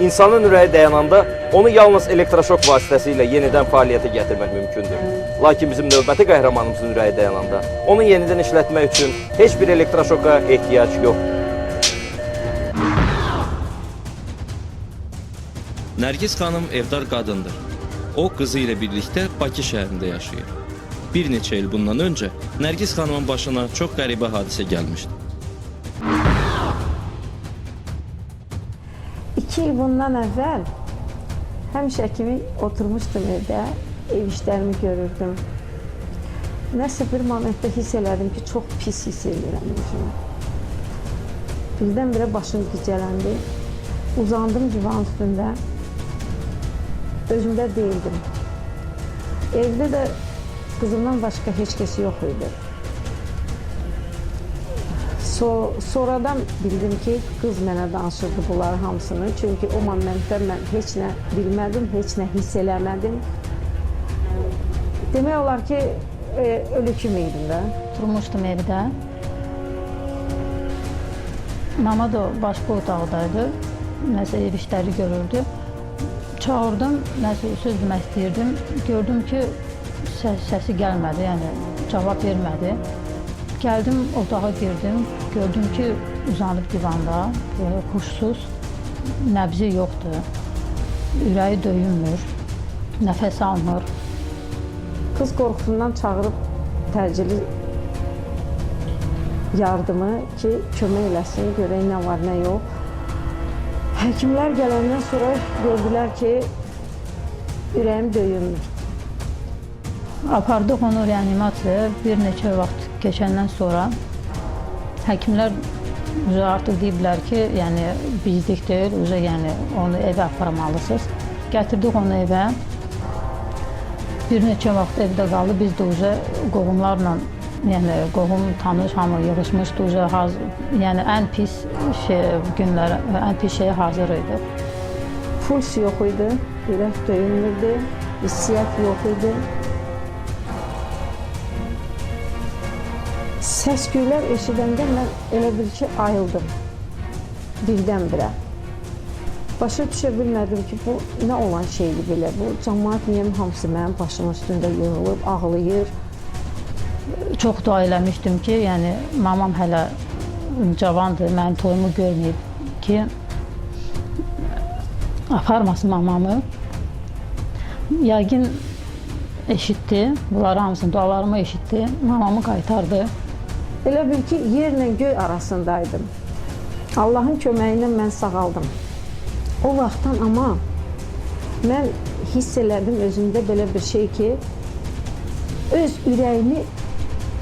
insanın ürəyi dayananda onu yalnız elektroşok vasitəsilə yenidən fəaliyyətə gətirmək mümkündür. Lakin bizim növbəti qəhrəmanımızın ürəyi dayananda onu yenidən işlətmək üçün heç bir elektroşoka ehtiyac yoxdur. Nərgiz xanım evdar qadındır. O qızı ilə birlikdə Bakı şəhərində yaşayır. Bir neçə il bundan öncə Nərgiz xanımın başına çox qəribə hadisə gəlmişdi. İki il bundan əvvəl həmişə kimi oturmuşdum evdə, ev işlərimi görürdüm. Nəsə bir momentdə hiss elədim ki, çox pis hiss edirəm özümü. Birdən-birə başım gicələndi. Uzandım divan üstündə. Özümdə değildim. Evdə də qızımdan başqa heç kəs yox idi. So, sonradan bildim ki, qız mənə danışırdı bunları hamısını. Çünki o momentdə mən heç nə bilmədim, heç nə hiss eləmədim. Demək olar ki, e, ölü kimi idim də. Oturmuşdum evdə. Mama da başqa otaqdaydı. Nəsə ev işləri görürdü. Çağırdım, nəsə söz demək istəyirdim. Gördüm ki, səs, səsi gəlmədi, yəni cavab vermədi. Gəldim, otağa girdim. Gördüm ki, uzanıb divanda, böyle huşsuz, nəbzi yoxdur. Ürəyi döyünmür, nəfəs almır. Qız qorxusundan çağırıb təcili yardımı ki, kömək eləsin, görək nə var, nə yox. Həkimlər gələndən sonra gördülər ki, ürəyim döyünmür. Apardıq onu reanimasiyaya bir neçə vaxt keçəndən sonra həkimlər üzə artıq deyiblər ki, yəni bizlik deyil, üzə yəni onu evə aparmalısınız. Gətirdik onu evə. Bir neçə vaxt evdə qaldı. Biz də üzə qohumlarla, yəni qohum, tanış hamı yığışmışdı üzə. Yəni ən pis şey günlərə, ən pis şeyə hazır idi. Puls yox idi, ürək döyünmürdü, hissiyyat yox idi. Səsküylər eşidəndə mən elə bil ki, ayıldım birdən-birə. Başa düşə bilmədim ki, bu nə olan şeydir belə. Bu cəmaət niyə hamısı mənim başımın üstündə yığılıb, ağlayır. Çox dua eləmişdim ki, yəni mamam hələ cavandır, mənim toyumu görməyib ki, aparmasın mamamı. Yəqin eşitdi, bunları hamısını dualarımı eşitdi, mamamı qaytardı. Elə bil ki, yerlə göy arasındaydım. Allahın köməyi ilə mən sağaldım. O vaxtdan amma mən hiss elədim özümdə belə bir şey ki, öz ürəyimi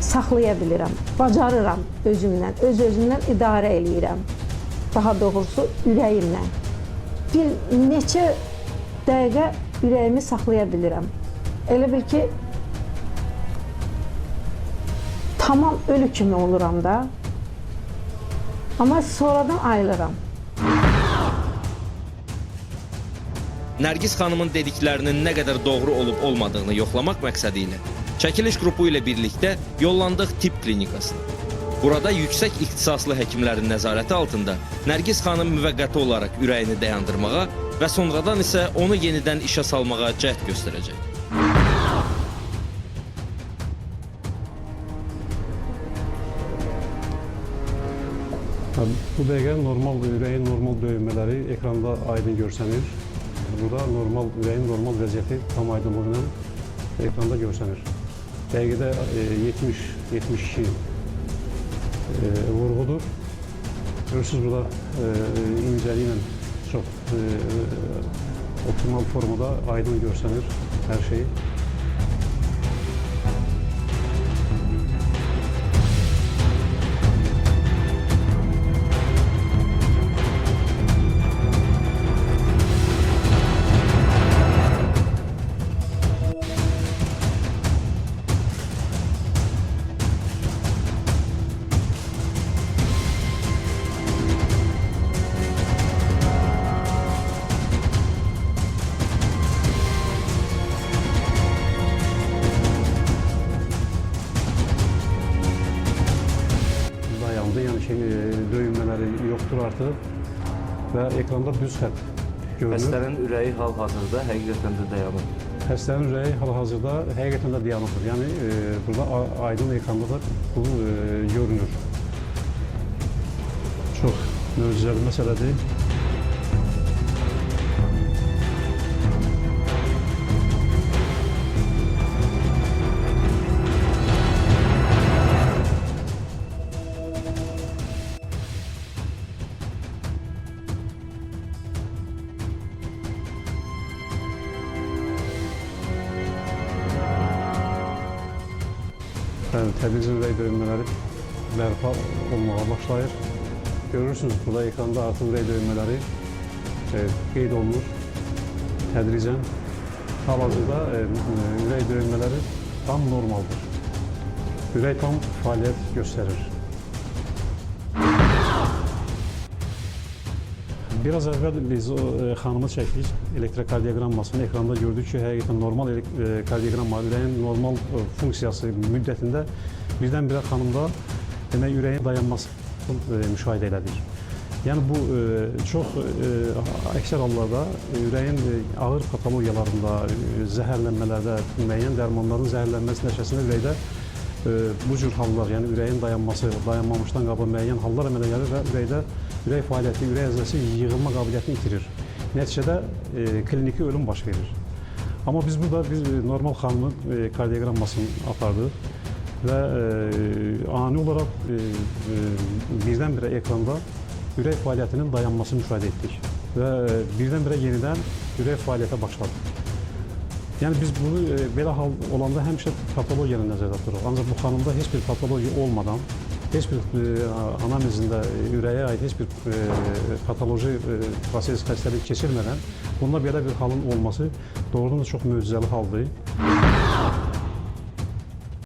saxlaya bilirəm, bacarıram özümdən, öz özümdən idarə eləyirəm. Daha doğrusu ürəyimlə. Bir neçə dəqiqə ürəyimi saxlaya bilirəm. Elə bil ki, tamam ölü kimi oluram da. Amma sonradan ayılıram. Nərgiz xanımın dediklərinin nə qədər doğru olub olmadığını yoxlamaq məqsədi ilə çəkiliş qrupu ilə birlikdə yollandıq tibb klinikasına. Burada yüksək ixtisaslı həkimlərin nəzarəti altında Nərgiz xanım müvəqqəti olaraq ürəyini dayandırmağa və sonradan isə onu yenidən işə salmağa cəhd göstərəcək. Bu dəqiqə normal ürəyin normal döyünmələri ekranda aydın görsənir. Burada normal ürəyin normal vəziyyəti tam aydınlığı ilə ekranda görsənir. Dəqiqədə 70-72 vurğudur. Görürsünüz burada e, incəliyi ilə çox e, optimal formada aydın görsənir hər şey. Artıq və ekranda düz xətt görünür. Xəstənin ürəyi hal-hazırda həqiqətən də dayanır. Xəstənin ürəyi hal-hazırda həqiqətən də dayanıqdır. Yəni e, burada aydın ekranda da bu e, görünür. Çox möcüzəli məsələdir. Yəni təbliğ ürək döyünmələri bərpa olmağa başlayır. Görürsünüz burada ekranda artıq ürək döyünmələri e, qeyd olunur tədricən. Hal-hazırda e, ürək döyünmələri tam normaldır. Ürək tam fəaliyyət göstərir. Biraz əvvəl biz o e, xanımı çəkdik, elektrokardioqrammasını ekranda gördük ki, həqiqətən normal e, kardioqramma, ürəyin normal e, funksiyası müddətində birdən-birə xanımda demək ürəyin dayanması e, müşahidə elədik. Yəni bu e, çox e, əksər hallarda ürəyin e, ağır patologiyalarında, e, zəhərlənmələrdə, müəyyən dərmanların zəhərlənməsi nəticəsində ürəkdə e, bu cür hallar, yəni ürəyin dayanması, dayanmamışdan qabaq müəyyən hallar əmələ gəlir və ürəkdə ürək fəaliyyəti, ürək əzələsi yığılma qabiliyyətini itirir. Nəticədə e, kliniki ölüm baş verir. Amma biz burada biz e, normal xanımın e, kardioqrammasını apardıq və e, ani olaraq e, e, birdən-birə ekranda ürək fəaliyyətinin dayanmasını müşahidə etdik və e, birdən-birə yenidən ürək fəaliyyətə başladı. Yəni biz bunu e, belə hal olanda həmişə patologiyanı nəzərdə tuturuq. Ancaq bu xanımda heç bir patologiya olmadan, heç bir e, anamnezində e, ürəyə aid heç bir e, patoloji e, proses xəstəlik keçirmədən bunda belə bir halın olması doğrudan da çox möcüzəli haldır.